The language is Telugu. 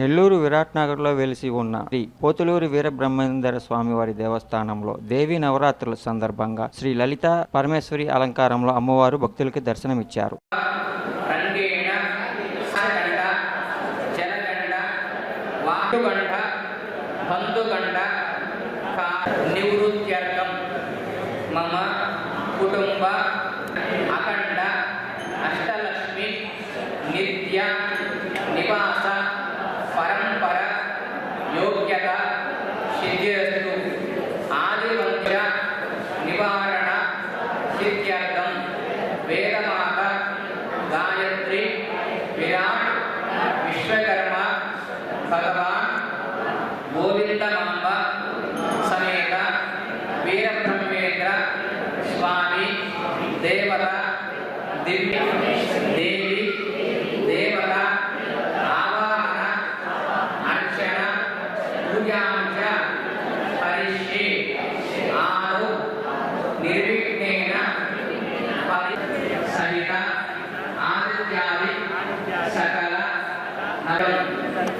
నెల్లూరు విరాట్ నగర్లో వెలిసి ఉన్న శ్రీ పోతులూరి వీరబ్రహ్మేందర స్వామివారి దేవస్థానంలో దేవీ నవరాత్రుల సందర్భంగా శ్రీ లలిత పరమేశ్వరి అలంకారంలో అమ్మవారు భక్తులకి దర్శనమిచ్చారు. నివృత్త్యర్థం. మమ కుటుంబ అఖండ విశ్వకర్మ భగవాన్ గోవిందమాంబ సమేత వీరబ్రహ్మేంద్ర స్వామి దేవత దివ్య దేవి దేవత ఆవాహన అర్చన పూజాంశ పరిశీ